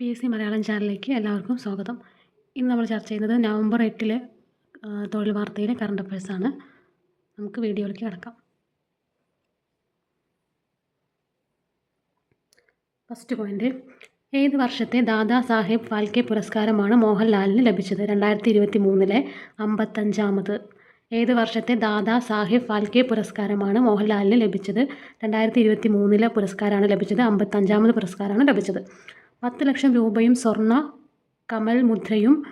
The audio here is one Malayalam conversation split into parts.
പി എസ് സി മലയാളം ചാനലിലേക്ക് എല്ലാവർക്കും സ്വാഗതം. ഇന്ന് നമ്മൾ ചർച്ച ചെയ്യുന്നത് നവംബർ എട്ടിലെ തൊഴിൽ വാർത്തയിലെ കറണ്ട് അഫയേഴ്സാണ് നമുക്ക് വീഡിയോയിലേക്ക് കിടക്കാം. ഫസ്റ്റ് പോയിന്റ് ഏത് വർഷത്തെ ദാദാ സാഹേബ് ഫാൽക്കെ പുരസ്കാരമാണ് മോഹൻലാലിന് ലഭിച്ചത്? രണ്ടായിരത്തി ഇരുപത്തി മൂന്നിലെ അമ്പത്തഞ്ചാമത്. ഏത് വർഷത്തെ ദാദാ സാഹേബ് ഫാൽക്കെ പുരസ്കാരമാണ് മോഹൻലാലിന് ലഭിച്ചത്? രണ്ടായിരത്തി ഇരുപത്തി മൂന്നിലെ പുരസ്കാരമാണ് ലഭിച്ചത്. അമ്പത്തഞ്ചാമത് പുരസ്കാരമാണ് ലഭിച്ചത്. പത്ത് ലക്ഷം രൂപയും സ്വർണ കമൽ മുദ്രയും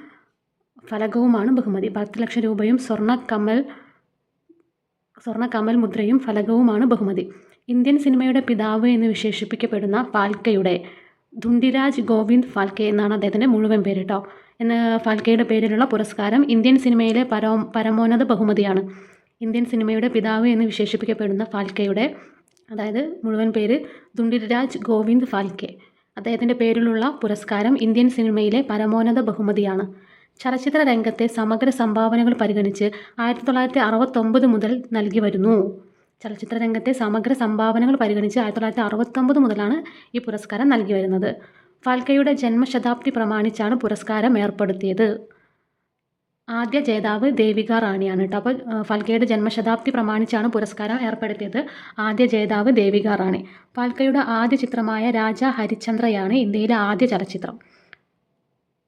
ഫലകവുമാണ് ബഹുമതി. പത്ത് ലക്ഷം രൂപയും സ്വർണ കമൽ സ്വർണ കമൽ മുദ്രയും ഫലകവുമാണ് ബഹുമതി. ഇന്ത്യൻ സിനിമയുടെ പിതാവ് എന്ന് വിശേഷിപ്പിക്കപ്പെടുന്ന ഫാൽക്കയുടെ ധുണ്ടിരാജ് ഗോവിന്ദ് ഫാൽക്കെ എന്നാണ് അദ്ദേഹത്തിന്റെ മുഴുവൻ പേര് കേട്ടോ എന്ന ഫാൽക്കയുടെ പേരിലുള്ള പുരസ്കാരം ഇന്ത്യൻ സിനിമയിലെ പരോ പരമോന്നത ബഹുമതിയാണ്. ഇന്ത്യൻ സിനിമയുടെ പിതാവ് എന്ന് വിശേഷിപ്പിക്കപ്പെടുന്ന ഫാൽക്കയുടെ അതായത് മുഴുവൻ പേര് ധുണ്ടിരാജ് ഗോവിന്ദ് ഫാൽക്കെ. അദ്ദേഹത്തിന്റെ പേരിലുള്ള പുരസ്കാരം ഇന്ത്യൻ സിനിമയിലെ പരമോന്നത ബഹുമതിയാണ്. ചലച്ചിത്ര രംഗത്തെ സമഗ്ര സംഭാവനകൾ പരിഗണിച്ച് ആയിരത്തി തൊള്ളായിരത്തി അറുപത്തൊമ്പത് മുതൽ നൽകി വരുന്നു. ചലച്ചിത്ര രംഗത്തെ സമഗ്ര സംഭാവനകൾ പരിഗണിച്ച് ആയിരത്തി തൊള്ളായിരത്തി അറുപത്തൊമ്പത് മുതലാണ് ഈ പുരസ്കാരം നൽകി വരുന്നത്. ഫാൽക്കയുടെ ജന്മശതാബ്ദി പ്രമാണിച്ചാണ് പുരസ്കാരം ഏർപ്പെടുത്തിയത്. ആദ്യ ജേതാവ് ദേവിക റാണിയാണ് കേട്ടോ. അപ്പോൾ ഫൽക്കയുടെ ജന്മശതാബ്ദി പ്രമാണിച്ചാണ് പുരസ്കാരം ഏർപ്പെടുത്തിയത് ആദ്യ ജേതാവ് ദേവിക റാണി. ഫാൽക്കയുടെ ആദ്യ ചിത്രമായ രാജ ഹരിചന്ദ്രയാണ് ഇന്ത്യയിലെ ആദ്യ ചലച്ചിത്രം.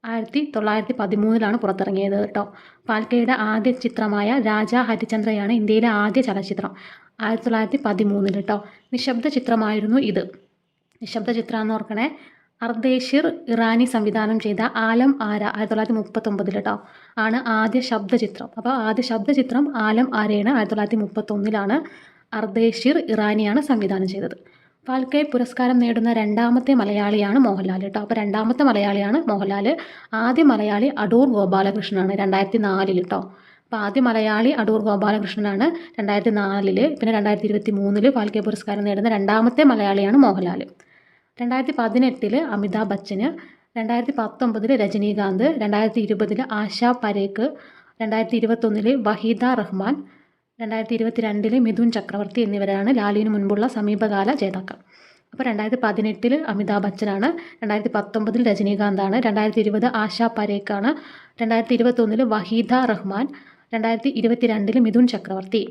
ആയിരത്തി തൊള്ളായിരത്തി പതിമൂന്നിലാണ് പുറത്തിറങ്ങിയത് കേട്ടോ. ഫാൽക്കയുടെ ആദ്യ ചിത്രമായ രാജ ഹരിചന്ദ്രയാണ് ഇന്ത്യയിലെ ആദ്യ ചലച്ചിത്രം ആയിരത്തി തൊള്ളായിരത്തി പതിമൂന്നിൽ കേട്ടോ. നിശബ്ദ ചിത്രമായിരുന്നു ഇത്. നിശബ്ദ ചിത്രം എന്ന് ഓർക്കണേ. അർദ്ദേഷിർ ഇറാനി സംവിധാനം ചെയ്ത ആലം ആര ആയിരത്തി തൊള്ളായിരത്തി മുപ്പത്തൊമ്പതിൽ കേട്ടോ ആണ് ആദ്യ ശബ്ദചിത്രം. അപ്പോൾ ആദ്യ ശബ്ദചിത്രം ആലം ആരയാണ് ആയിരത്തി തൊള്ളായിരത്തി മുപ്പത്തൊന്നിലാണ് അർദേഷിർ ഇറാനിയാണ് സംവിധാനം ചെയ്തത്. ഫാൽക്കെ പുരസ്കാരം നേടുന്ന രണ്ടാമത്തെ മലയാളിയാണ് മോഹൻലാൽ കേട്ടോ അപ്പോൾ രണ്ടാമത്തെ മലയാളിയാണ് മോഹൻലാൽ ആദ്യ മലയാളി അടൂർ ഗോപാലകൃഷ്ണനാണ് രണ്ടായിരത്തി നാലിൽ കേട്ടോ അപ്പോൾ ആദ്യ മലയാളി അടൂർ ഗോപാലകൃഷ്ണനാണ് രണ്ടായിരത്തി നാലിൽ പിന്നെ രണ്ടായിരത്തി ഇരുപത്തി മൂന്നിൽ ഫാൽക്കെ പുരസ്കാരം നേടുന്ന രണ്ടാമത്തെ മലയാളിയാണ് മോഹൻലാൽ രണ്ടായിരത്തി പതിനെട്ടിൽ അമിതാഭ് ബച്ചന് രണ്ടായിരത്തി പത്തൊമ്പതിൽ രജനീകാന്ത് രണ്ടായിരത്തി ഇരുപതിൽ ആശ പരേഖ് രണ്ടായിരത്തി ഇരുപത്തൊന്നിൽ വഹീദ റഹ്മാൻ രണ്ടായിരത്തി ഇരുപത്തി രണ്ടിൽ മിഥുൻ ചക്രവർത്തി എന്നിവരാണ് ലാലിന് മുൻപുള്ള സമീപകാല ജേതാക്കൾ. അപ്പോൾ രണ്ടായിരത്തി പതിനെട്ടിൽ അമിതാഭ് ബച്ചനാണ് രണ്ടായിരത്തി പത്തൊമ്പതിൽ രജനീകാന്താണ് രണ്ടായിരത്തി ഇരുപത് ആശ പരേഖാണ് രണ്ടായിരത്തി ഇരുപത്തൊന്നിൽ വഹീദ റഹ്മാൻ രണ്ടായിരത്തി ഇരുപത്തി രണ്ടിൽ മിഥുൻ ചക്രവർത്തി.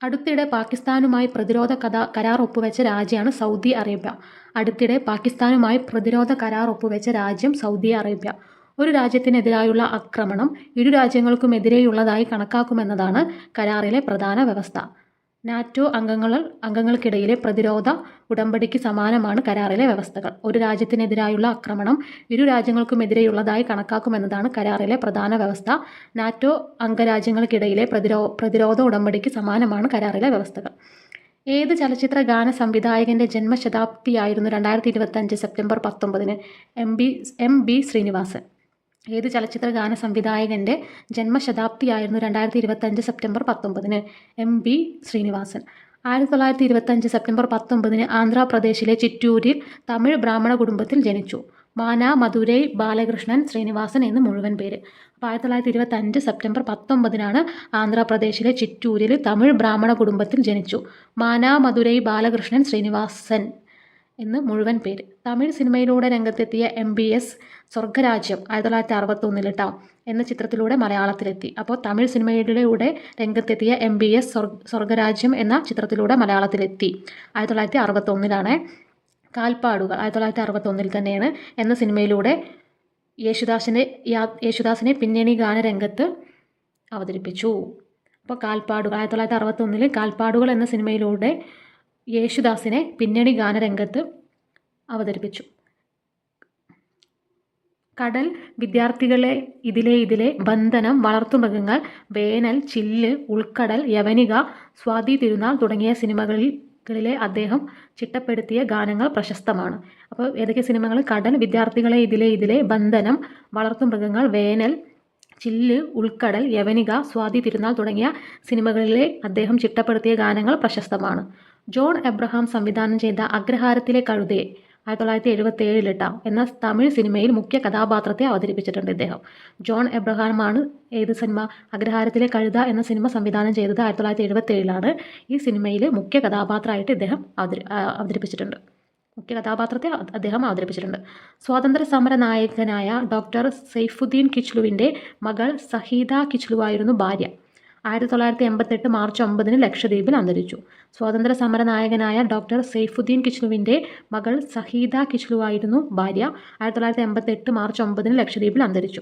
അടുത്തിടെ പാകിസ്ഥാനുമായി പ്രതിരോധ കഥ കരാർ ഒപ്പുവെച്ച രാജ്യമാണ് സൗദി അറേബ്യ. അടുത്തിടെ പാകിസ്ഥാനുമായി പ്രതിരോധ കരാർ ഒപ്പുവെച്ച രാജ്യം സൗദി അറേബ്യ. ഒരു രാജ്യത്തിനെതിരായുള്ള ആക്രമണം ഇരു രാജ്യങ്ങൾക്കുമെതിരെയുള്ളതായി കണക്കാക്കുമെന്നതാണ് കരാറിലെ പ്രധാന വ്യവസ്ഥ. നാറ്റോ അംഗങ്ങൾ അംഗങ്ങൾക്കിടയിലെ പ്രതിരോധ ഉടമ്പടിക്ക് സമാനമാണ് കരാറിലെ വ്യവസ്ഥകൾ. ഒരു രാജ്യത്തിനെതിരായുള്ള ആക്രമണം ഇരു രാജ്യങ്ങൾക്കുമെതിരെയുള്ളതായി കണക്കാക്കുമെന്നതാണ് കരാറിലെ പ്രധാന വ്യവസ്ഥ. നാറ്റോ അംഗരാജ്യങ്ങൾക്കിടയിലെ പ്രതിരോ പ്രതിരോധ ഉടമ്പടിക്ക് സമാനമാണ് കരാറിലെ വ്യവസ്ഥകൾ. ഏത് ചലച്ചിത്ര ഗാന സംവിധായകന്റെ ജന്മശതാബ്ദിയായിരുന്നു രണ്ടായിരത്തി ഇരുപത്തഞ്ച് സെപ്റ്റംബർ പത്തൊമ്പതിന് M B M B Srinivasan. ഏത് ചലച്ചിത്ര ഗാന സംവിധായകന്റെ ജന്മശതാബ്ദിയായിരുന്നു രണ്ടായിരത്തി ഇരുപത്തഞ്ച് സെപ്റ്റംബർ പത്തൊമ്പതിന് എം ബി ശ്രീനിവാസൻ. ആയിരത്തി തൊള്ളായിരത്തി ഇരുപത്തഞ്ച് സെപ്റ്റംബർ പത്തൊമ്പതിന് ആന്ധ്രാപ്രദേശിലെ ചിറ്റൂരിൽ തമിഴ് ബ്രാഹ്മണ കുടുംബത്തിൽ ജനിച്ചു. മാന മധുരൈ ബാലകൃഷ്ണൻ ശ്രീനിവാസൻ എന്ന് മുഴുവൻ പേര്. അപ്പോൾ ആയിരത്തി തൊള്ളായിരത്തി ഇരുപത്തഞ്ച് സെപ്റ്റംബർ പത്തൊമ്പതിനാണ് ആന്ധ്രാപ്രദേശിലെ ചിറ്റൂരിൽ തമിഴ് ബ്രാഹ്മണ കുടുംബത്തിൽ ജനിച്ചു. മാന മധുരൈ ബാലകൃഷ്ണൻ ശ്രീനിവാസൻ എന്ന് മുഴുവൻ പേര്. തമിഴ് സിനിമയിലൂടെ രംഗത്തെത്തിയ എം ബി എസ് സ്വർഗരാജ്യം ആയിരത്തി തൊള്ളായിരത്തി അറുപത്തൊന്നിൽ ട്ടോ എന്ന ചിത്രത്തിലൂടെ മലയാളത്തിലെത്തി. അപ്പോൾ തമിഴ് സിനിമയിലൂടെ രംഗത്തെത്തിയ എം ബി എസ് സ്വർഗരാജ്യം എന്ന ചിത്രത്തിലൂടെ മലയാളത്തിലെത്തി. ആയിരത്തി തൊള്ളായിരത്തി അറുപത്തൊന്നിലാണ് കാൽപ്പാടുകൾ ആയിരത്തി തൊള്ളായിരത്തി അറുപത്തൊന്നിൽ തന്നെയാണ് എന്ന സിനിമയിലൂടെ യേശുദാസിനെ യേശുദാസിനെ പിന്നണി ഗാനരംഗത്ത് അവതരിപ്പിച്ചു. അപ്പോൾ കാൽപ്പാടുകൾ ആയിരത്തി തൊള്ളായിരത്തി അറുപത്തൊന്നിൽ കാൽപ്പാടുകൾ എന്ന സിനിമയിലൂടെ യേശുദാസിനെ പിന്നണി ഗാനരംഗത്ത് അവതരിപ്പിച്ചു. കടൽ വിദ്യാർത്ഥികളെ ഇതിലെ ഇതിലെ ബന്ധനം വളർത്തുമൃഗങ്ങൾ വേനൽ ചില്ല് ഉൾക്കടൽ യവനിക സ്വാതി തിരുനാൾ തുടങ്ങിയ സിനിമകളിൽ കളിലെ അദ്ദേഹം ചിട്ടപ്പെടുത്തിയ ഗാനങ്ങൾ പ്രശസ്തമാണ്. അപ്പോൾ ഏതൊക്കെ സിനിമകൾ? കടൽ വിദ്യാർത്ഥികളെ ഇതിലെ ഇതിലെ ബന്ധനം വളർത്തുമൃഗങ്ങൾ വേനൽ ചില്ല് ഉൾക്കടൽ യവനിക സ്വാതി തിരുനാൾ തുടങ്ങിയ സിനിമകളിലെ അദ്ദേഹം ചിട്ടപ്പെടുത്തിയ ഗാനങ്ങൾ പ്രശസ്തമാണ്. ജോൺ എബ്രഹാം സംവിധാനം ചെയ്ത അഗ്രഹാരത്തിലെ കഴുതയെ ആയിരത്തി തൊള്ളായിരത്തി എഴുപത്തി ഏഴിലിട്ടാം എന്ന തമിഴ് സിനിമയിൽ മുഖ്യ കഥാപാത്രത്തെ അവതരിപ്പിച്ചിട്ടുണ്ട് ഇദ്ദേഹം. ജോൺ എബ്രഹാമാണ് ഏത് സിനിമ അഗ്രഹാരത്തിലെ കഴുത എന്ന സിനിമ സംവിധാനം ചെയ്തത് ആയിരത്തി തൊള്ളായിരത്തി എഴുപത്തി ഏഴിലാണ്. ഈ സിനിമയിൽ മുഖ്യ കഥാപാത്രമായിട്ട് ഇദ്ദേഹം അവതരിപ്പിച്ചിട്ടുണ്ട്. മുഖ്യ കഥാപാത്രത്തെ അദ്ദേഹം അവതരിപ്പിച്ചിട്ടുണ്ട്. സ്വാതന്ത്ര്യ സമര നായകനായ ഡോക്ടർ സൈഫുദ്ദീൻ കിച്ലുവിന്റെ മകൾ സഹീദ കിച്ലുവായിരുന്നു ഭാര്യ. ആയിരത്തി തൊള്ളായിരത്തി എൺപത്തെട്ട് മാർച്ച് ഒമ്പതിന് ലക്ഷദ്വീപിൽ അന്തരിച്ചു. സ്വാതന്ത്ര്യ സമര നായകനായ ഡോക്ടർ സെയ്ഫുദ്ദീൻ കിച്ലുവിന്റെ മകൾ സഹീദ കിച്ലുവായിരുന്നു ഭാര്യ. ആയിരത്തി തൊള്ളായിരത്തി എൺപത്തെട്ട് മാർച്ച് ഒമ്പതിന് ലക്ഷദ്വീപിൽ അന്തരിച്ചു.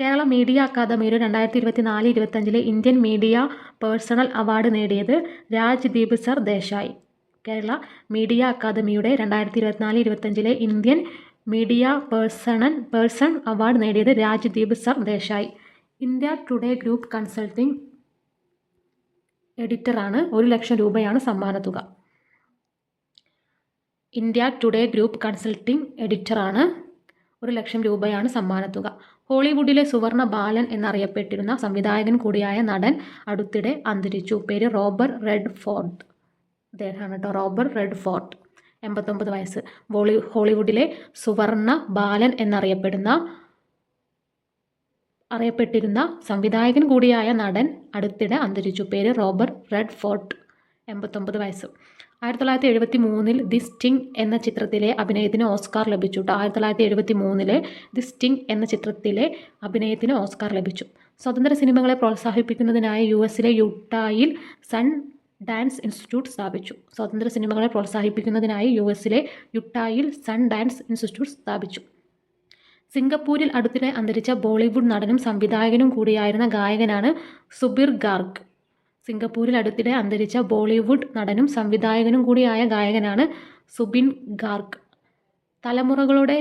കേരള മീഡിയ അക്കാദമിയുടെ രണ്ടായിരത്തി ഇരുപത്തി നാല് ഇരുപത്തഞ്ചിലെ ഇന്ത്യൻ മീഡിയ പേഴ്സണൽ അവാർഡ് നേടിയത് രാജ്ദീപ് സർ ദേശായി. കേരള മീഡിയ അക്കാദമിയുടെ രണ്ടായിരത്തി ഇരുപത്തിനാല് ഇരുപത്തഞ്ചിലെ Indian media person person award നേടിയത് Rajdeep sir Desai. India Today group consulting എഡിറ്ററാണ്. ഒരു ലക്ഷം രൂപയാണ് സമ്മാനത്തുക ഇന്ത്യ ടുഡേ ഗ്രൂപ്പ് കൺസൾട്ടിംഗ് എഡിറ്ററാണ്. ഒരു ലക്ഷം രൂപയാണ് സമ്മാനത്തുക ഹോളിവുഡിലെ സുവർണ ബാലൻ എന്നറിയപ്പെട്ടിരുന്ന സംവിധായകൻ കൂടിയായ നടൻ അടുത്തിടെ അന്തരിച്ചു. പേര് റോബർട്ട് റെഡ് ഫോർട്ട് അദ്ദേഹമാണ് കേട്ടോ റോബർ റെഡ് ഫോർട്ട് എൺപത്തൊമ്പത് വയസ്സ്. ബോളി ഹോളിവുഡിലെ സുവർണ ബാലൻ എന്നറിയപ്പെടുന്ന അറിയപ്പെട്ടിരുന്ന സംവിധായകൻ കൂടിയായ നടൻ അടുത്തിടെ അന്തരിച്ചു. പേര് റോബർട്ട് റെഡ് ഫോർട്ട് എൺപത്തൊമ്പത് വയസ്സ്. ആയിരത്തി തൊള്ളായിരത്തി എഴുപത്തി മൂന്നിൽ ദി സ്റ്റിങ് എന്ന ചിത്രത്തിലെ അഭിനയത്തിന് ഓസ്കാർ ലഭിച്ചു. ആയിരത്തി തൊള്ളായിരത്തി എഴുപത്തി മൂന്നിൽ ദി സ്റ്റിങ് എന്ന ചിത്രത്തിലെ അഭിനയത്തിന് ഓസ്കാർ ലഭിച്ചു. സ്വതന്ത്ര സിനിമകളെ പ്രോത്സാഹിപ്പിക്കുന്നതിനായി യു എസിലെ യുട്ടായിൽ സൺ ഡാൻസ് ഇൻസ്റ്റിറ്റ്യൂട്ട് സ്ഥാപിച്ചു. സ്വതന്ത്ര സിനിമകളെ പ്രോത്സാഹിപ്പിക്കുന്നതിനായി യു എസിലെ യുട്ടായിൽ സൺ ഡാൻസ് ഇൻസ്റ്റിറ്റ്യൂട്ട് സ്ഥാപിച്ചു. സിംഗപ്പൂരിൽ അടുത്തിടെ അന്തരിച്ച ബോളിവുഡ് നടനും സംവിധായകനും കൂടിയായിരുന്ന ഗായകനാണ് സുബിർ ഗാർഗ്. സിംഗപ്പൂരിൽ അടുത്തിടെ അന്തരിച്ച ബോളിവുഡ് നടനും സംവിധായകനും കൂടിയായ ഗായകനാണ് സുബിൻ ഗാർഗ്. തലമുറകളുടെ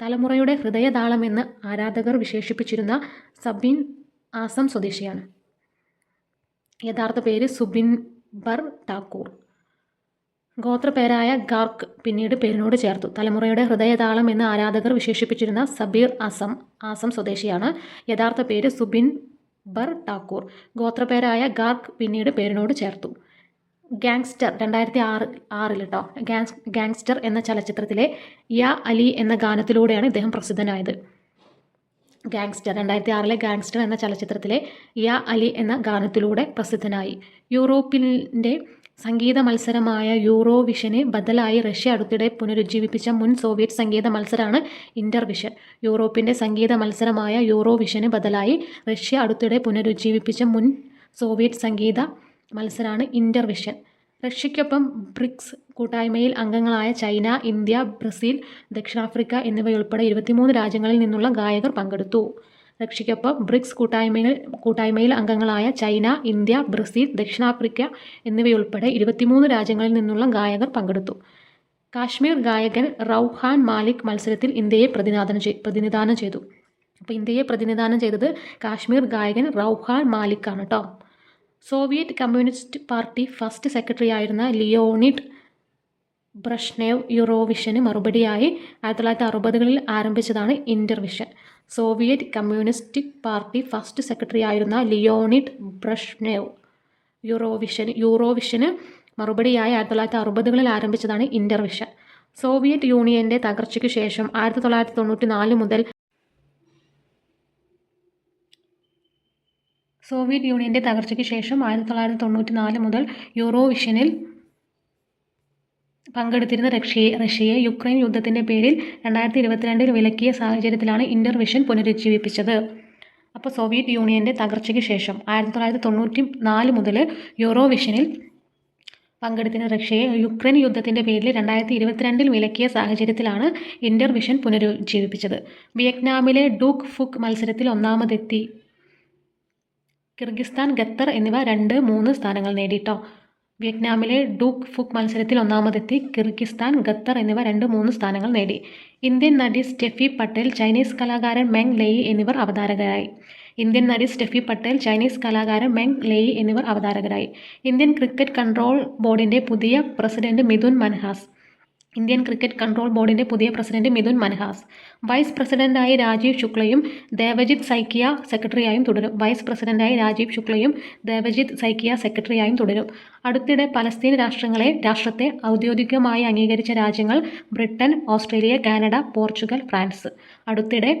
തലമുറയുടെ ഹൃദയതാളമെന്ന് ആരാധകർ വിശേഷിപ്പിച്ചിരുന്ന സബിൻ ആസം സ്വദേശിയാണ്. യഥാർത്ഥ പേര് സുബിൻ ബർ ഠാക്കൂർ ഗോത്രപേരായ ഗാർക്ക് പിന്നീട് പേരിനോട് ചേർത്തു. തലമുറയുടെ ഹൃദയതാളം എന്ന് ആരാധകർ വിശേഷിപ്പിച്ചിരുന്ന സബീർ ആസം ആസം സ്വദേശിയാണ്. യഥാർത്ഥ പേര് സുബിൻ ബർ ടാക്കൂർ. ഗോത്രപേരായ ഗാർക്ക് പിന്നീട് പേരിനോട് ചേർത്തു. ഗാങ്സ്റ്റർ രണ്ടായിരത്തി ആറ് ആറിൽ കേട്ടോ ഗാങ്സ് ഗാങ്സ്റ്റർ എന്ന ചലച്ചിത്രത്തിലെ യാ അലി എന്ന ഗാനത്തിലൂടെയാണ് ഇദ്ദേഹം പ്രസിദ്ധനായത്. ഗാങ്സ്റ്റർ രണ്ടായിരത്തി ആറിലെ ഗാങ്സ്റ്റർ എന്ന ചലച്ചിത്രത്തിലെ യാ അലി എന്ന ഗാനത്തിലൂടെ പ്രസിദ്ധനായി. യൂറോപ്പിന്റെ സംഗീത മത്സരമായ യൂറോവിഷന് ബദലായി റഷ്യ അടുത്തിടെ പുനരുജ്ജീവിപ്പിച്ച മുൻ സോവിയറ്റ് സംഗീത മത്സരമാണ് ഇന്റർവിഷൻ. യൂറോപ്പിന്റെ സംഗീത മത്സരമായ യൂറോവിഷന് ബദലായി റഷ്യ അടുത്തിടെ പുനരുജ്ജീവിപ്പിച്ച മുൻ സോവിയറ്റ് സംഗീത മത്സരമാണ് ഇന്റർവിഷൻ. റഷ്യയ്ക്കൊപ്പം ബ്രിക്സ് കൂട്ടായ്മയിൽ അംഗങ്ങളായ ചൈന ഇന്ത്യ ബ്രസീൽ ദക്ഷിണാഫ്രിക്ക എന്നിവയുൾപ്പെടെ ഇരുപത്തിമൂന്ന് രാജ്യങ്ങളിൽ നിന്നുള്ള ഗായകർ പങ്കെടുത്തു. റഷ്യയ്ക്കൊപ്പം ബ്രിക്സ് കൂട്ടായ്മയിൽ കൂട്ടായ്മയിൽ അംഗങ്ങളായ ചൈന ഇന്ത്യ ബ്രസീൽ ദക്ഷിണാഫ്രിക്ക എന്നിവയുൾപ്പെടെ ഇരുപത്തിമൂന്ന് രാജ്യങ്ങളിൽ നിന്നുള്ള ഗായകർ പങ്കെടുത്തു. കാശ്മീർ ഗായകൻ റൌഹാൻ മാലിക് മത്സരത്തിൽ ഇന്ത്യയെ പ്രതിനിധാനം ചെയ് പ്രതിനിധാനം ചെയ്തു. അപ്പോൾ ഇന്ത്യയെ പ്രതിനിധാനം ചെയ്തത് കാശ്മീർ ഗായകൻ റൌഹാൻ മാലിക്കാണ് കേട്ടോ Soviet communist party first secretary ആയിരുന്ന ലിയോണിഡ് ബ്രഷ്നേവ് യൂറോവിഷന് മറുപടിയായി ആയിരത്തി തൊള്ളായിരത്തി അറുപതുകളിൽ ആരംഭിച്ചതാണ് Intervision Soviet communist party first secretary ആയിരുന്ന ലിയോണിഡ് ബ്രഷ്നേവ് യൂറോവിഷൻ യൂറോവിഷന് മറുപടിയായി ആയിരത്തി തൊള്ളായിരത്തി അറുപതുകളിൽ ആരംഭിച്ചതാണ് ഇന്റർവിഷൻ സോവിയറ്റ് യൂണിയന്റെ തകർച്ചയ്ക്ക് ശേഷം ആയിരത്തി തൊള്ളായിരത്തി തൊണ്ണൂറ്റി നാല് മുതൽ സോവിയറ്റ് യൂണിയന്റെ തകർച്ചയ്ക്ക് ശേഷം ആയിരത്തി തൊള്ളായിരത്തി തൊണ്ണൂറ്റി നാല് മുതൽ യൂറോവിഷനിൽ പങ്കെടുത്തിരുന്ന റഷ്യയെ റഷ്യയെ യുക്രൈൻ യുദ്ധത്തിന്റെ പേരിൽ രണ്ടായിരത്തി ഇരുപത്തിരണ്ടിൽ വിലക്കിയ സാഹചര്യത്തിലാണ് ഇന്റർവിഷൻ പുനരുജ്ജീവിപ്പിച്ചത്. അപ്പോൾ സോവിയറ്റ് യൂണിയന്റെ തകർച്ചയ്ക്ക് ശേഷം ആയിരത്തി തൊള്ളായിരത്തി തൊണ്ണൂറ്റി നാല് മുതൽ യൂറോവിഷനിൽ പങ്കെടുത്തിരുന്ന റഷ്യയെ യുക്രൈൻ യുദ്ധത്തിന്റെ പേരിൽ രണ്ടായിരത്തി ഇരുപത്തിരണ്ടിൽ വിലക്കിയ സാഹചര്യത്തിലാണ് ഇന്റർവിഷൻ പുനരുജ്ജീവിപ്പിച്ചത്. വിയറ്റ്നാമിലെ ഡൂക്ക് ഫുക്ക് മത്സരത്തിൽ ഒന്നാമതെത്തി. കിർഗിസ്ഥാൻ ഖത്തർ എന്നിവ രണ്ട് മൂന്ന് സ്ഥാനങ്ങൾ നേടിട്ടോ. വിയറ്റ്നാമിലെ ഡൂക്ക് ഫുക്ക് മത്സരത്തിൽ ഒന്നാമതെത്തി കിർഗിസ്ഥാൻ ഖത്തർ എന്നിവ രണ്ട് മൂന്ന് സ്ഥാനങ്ങൾ നേടി. ഇന്ത്യൻ നടി സ്റ്റെഫി പട്ടേൽ ചൈനീസ് കലാകാരൻ മെങ് ലെയി എന്നിവർ അവതാരകരായി. ഇന്ത്യൻ നടി സ്റ്റെഫി പട്ടേൽ ചൈനീസ് കലാകാരൻ മെങ് ലെയി എന്നിവർ അവതാരകരായി. ഇന്ത്യൻ ക്രിക്കറ്റ് കൺട്രോൾ ബോർഡിന്റെ പുതിയ president Mithun Manhas. Indian cricket control ബോർഡിന്റെ പുതിയ പ്രസിഡന്റ് മിഥുൻ മൻഹാസ്. വൈസ് പ്രസിഡന്റായി രാജീവ് ശുക്ലയും ദേവജിത് സൈക്കിയ സെക്രട്ടറിയായും തുടരും. വൈസ് പ്രസിഡന്റായി രാജീവ് ശുക്ലയും ദേവജിത് സൈക്കിയ സെക്രട്ടറിയായും തുടരും. അടുത്തിടെ പലസ്തീൻ രാഷ്ട്രങ്ങളെ രാഷ്ട്രത്തെ ഔദ്യോഗികമായി അംഗീകരിച്ച രാജ്യങ്ങൾ Britain Australia Canada Portugal France. അടുത്തിടെ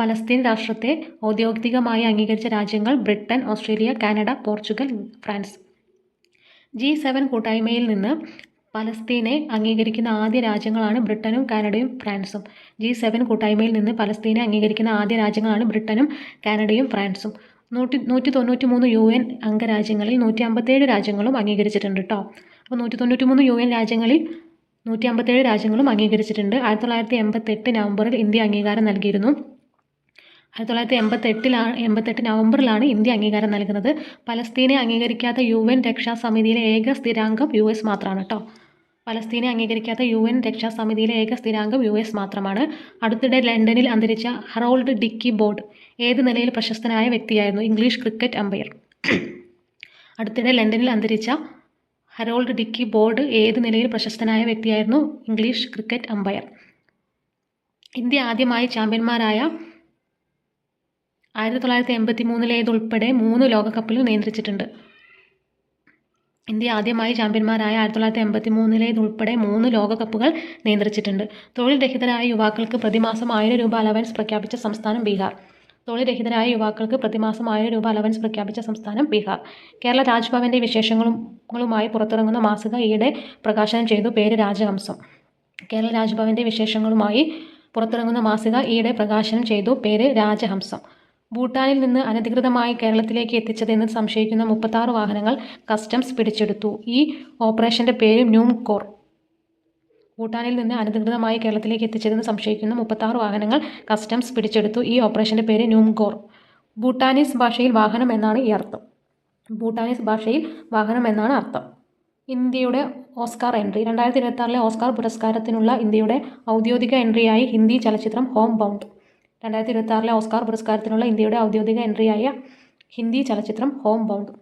പലസ്തീൻ രാഷ്ട്രത്തെ ഔദ്യോഗികമായി അംഗീകരിച്ച രാജ്യങ്ങൾ Britain Australia Canada Portugal France. G seven കൂട്ടായ്മയിൽ നിന്ന് പലസ്തീനെ അംഗീകരിക്കുന്ന ആദ്യ രാജ്യങ്ങളാണ് ബ്രിട്ടനും കാനഡയും ഫ്രാൻസും. ജി സെവൻ കൂട്ടായ്മയിൽ നിന്ന് പലസ്തീനെ അംഗീകരിക്കുന്ന ആദ്യ രാജ്യങ്ങളാണ് ബ്രിട്ടനും കാനഡയും ഫ്രാൻസും. നൂറ്റി നൂറ്റി തൊണ്ണൂറ്റി മൂന്ന് യു എൻ അംഗരാജ്യങ്ങളിൽ നൂറ്റി അമ്പത്തേഴ് രാജ്യങ്ങളും അംഗീകരിച്ചിട്ടുണ്ട് കേട്ടോ അപ്പോൾ നൂറ്റി തൊണ്ണൂറ്റി മൂന്ന് യു എൻ രാജ്യങ്ങളിൽ നൂറ്റി അമ്പത്തേഴ് രാജ്യങ്ങളും അംഗീകരിച്ചിട്ടുണ്ട്. ആയിരത്തി തൊള്ളായിരത്തി എൺപത്തെട്ട് നവംബറിൽ ഇന്ത്യ അംഗീകാരം നൽകിയിരുന്നു. ആയിരത്തി തൊള്ളായിരത്തി എൺപത്തെട്ടിലാണ് എൺപത്തെട്ട് നവംബറിലാണ് ഇന്ത്യ അംഗീകാരം നൽകുന്നത്. പലസ്തീനെ അംഗീകരിക്കാത്ത യു എൻ രക്ഷാസമിതിയിലെ ഏക സ്ഥിരാംഗം യു എസ് മാത്രമാണ് കേട്ടോ പലസ്തീനെ അംഗീകരിക്കാത്ത യു എൻ രക്ഷാസമിതിയിലെ ഏക സ്ഥിരാംഗം യു എസ് മാത്രമാണ്. അടുത്തിടെ ലണ്ടനിൽ അന്തരിച്ച ഹറോൾഡ് ഡിക്കി ബോർഡ് ഏത് നിലയിൽ പ്രശസ്തനായ വ്യക്തിയായിരുന്നു? English cricket umpire. അടുത്തിടെ ലണ്ടനിൽ അന്തരിച്ച ഹറോൾഡ് ഡിക്കി ബോർഡ് ഏത് നിലയിൽ പ്രശസ്തനായ വ്യക്തിയായിരുന്നു? English cricket umpire. ഇന്ത്യ ആദ്യമായി ചാമ്പ്യന്മാരായ ആയിരത്തി തൊള്ളായിരത്തി എൺപത്തി മൂന്നിലേതുൾപ്പെടെ മൂന്ന് ലോകകപ്പിലും നിയന്ത്രിച്ചിട്ടുണ്ട്. ഇന്ത്യ ആദ്യമായി ചാമ്പ്യന്മാരായ ആയിരത്തി തൊള്ളായിരത്തി എൺപത്തി മൂന്നിലേതുൾപ്പെടെ മൂന്ന് ലോകകപ്പുകൾ നിയന്ത്രിച്ചിട്ടുണ്ട്. തൊഴിൽ രഹിതരായ യുവാക്കൾക്ക് പ്രതിമാസം ആയിരം രൂപ അലവൻസ് പ്രഖ്യാപിച്ച സംസ്ഥാനം ബീഹാർ. തൊഴിൽ രഹിതരായ യുവാക്കൾക്ക് പ്രതിമാസം ആയിരം രൂപ അലവൻസ് പ്രഖ്യാപിച്ച സംസ്ഥാനം ബീഹാർ. കേരള രാജ്ഭവന്റെ വിശേഷങ്ങളുമായി പുറത്തിറങ്ങുന്ന മാസിക ഈയിടെ പ്രകാശനം ചെയ്തു. പേര് രാജഹംസം. കേരള രാജ്ഭവന്റെ വിശേഷങ്ങളുമായി പുറത്തിറങ്ങുന്ന മാസിക ഈയിടെ പ്രകാശനം ചെയ്തു. പേര് രാജഹംസം. ഭൂട്ടാനിൽ നിന്ന് അനധികൃതമായി കേരളത്തിലേക്ക് എത്തിച്ചതെന്ന് സംശയിക്കുന്ന മുപ്പത്താറ് വാഹനങ്ങൾ കസ്റ്റംസ് പിടിച്ചെടുത്തു. ഈ ഓപ്പറേഷന്റെ പേര് ന്യൂം കോർ ഭൂട്ടാനിൽ നിന്ന് അനധികൃതമായി കേരളത്തിലേക്ക് എത്തിച്ചതെന്ന് സംശയിക്കുന്ന മുപ്പത്താറ് വാഹനങ്ങൾ കസ്റ്റംസ് പിടിച്ചെടുത്തു. ഈ ഓപ്പറേഷന്റെ പേര് ന്യൂംകോർ. ഭൂട്ടാനീസ് ഭാഷയിൽ വാഹനം എന്നാണ് ഈ അർത്ഥം. ഭൂട്ടാനീസ് ഭാഷയിൽ വാഹനം എന്നാണ് അർത്ഥം. ഇന്ത്യയുടെ ഓസ്കാർ എൻട്രി. രണ്ടായിരത്തി ഇരുപത്തി ഓസ്കാർ പുരസ്കാരത്തിനുള്ള ഇന്ത്യയുടെ ഔദ്യോഗിക എൻട്രിയായി ഹിന്ദി ചലച്ചിത്രം ഹോം ബൗണ്ട്. രണ്ടായിരത്തി ഇരുപത്തി ഓസ്കാർ പുരസ്കാരത്തിനുള്ള ഇന്ത്യയുടെ ഔദ്യോഗിക എൻട്രിയായ ഹിന്ദി ചലച്ചിത്രം ഹോം ബൗണ്ട്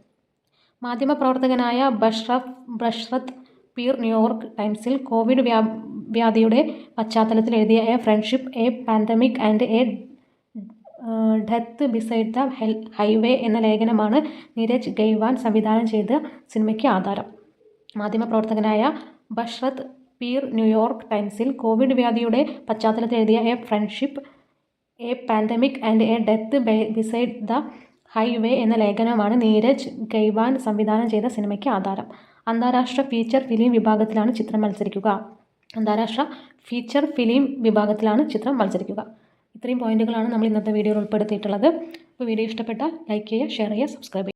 മാധ്യമപ്രവർത്തകനായ ബഷ്റഫ് ബഷ്റത്ത് പീർ ന്യൂയോർക്ക് ടൈംസിൽ കോവിഡ് വ്യാ വ്യാധിയുടെ പശ്ചാത്തലത്തിൽ എഴുതിയ a friendship a pandemic and a death beside the hell highway എന്ന ലേഖനമാണ് നീരജ് ഗെയ്വാൻ സംവിധാനം ചെയ്ത സിനിമയ്ക്ക് ആധാരം. മാധ്യമപ്രവർത്തകനായ ബഷ്റത്ത് പീർ ന്യൂയോർക്ക് ടൈംസിൽ കോവിഡ് വ്യാധിയുടെ പശ്ചാത്തലത്തിൽ എഴുതിയ a friendship a pandemic and a death beside the highway എന്ന ലേഖനമാണ് നീരജ് ഗൈവാൻ സംവിധാനം ചെയ്ത സിനിമയ്ക്ക് ആധാരം. അന്താരാഷ്ട്ര ഫീച്ചർ ഫിലിം വിഭാഗത്തിലാണ് ചിത്രം മത്സരിക്കുക. അന്താരാഷ്ട്ര ഫീച്ചർ ഫിലിം വിഭാഗത്തിലാണ് ചിത്രം മത്സരിക്കുക. ഇത്രയും പോയിന്റുകളാണ് നമ്മൾ ഇന്നത്തെ വീഡിയോയിൽ ഉൾപ്പെടുത്തിയിട്ടുള്ളത്. അപ്പോൾ വീഡിയോ ഇഷ്ടപ്പെട്ടാൽ ലൈക്ക് ചെയ്യുക ഷെയർ ചെയ്യുക സബ്സ്ക്രൈബ് ചെയ്യുക.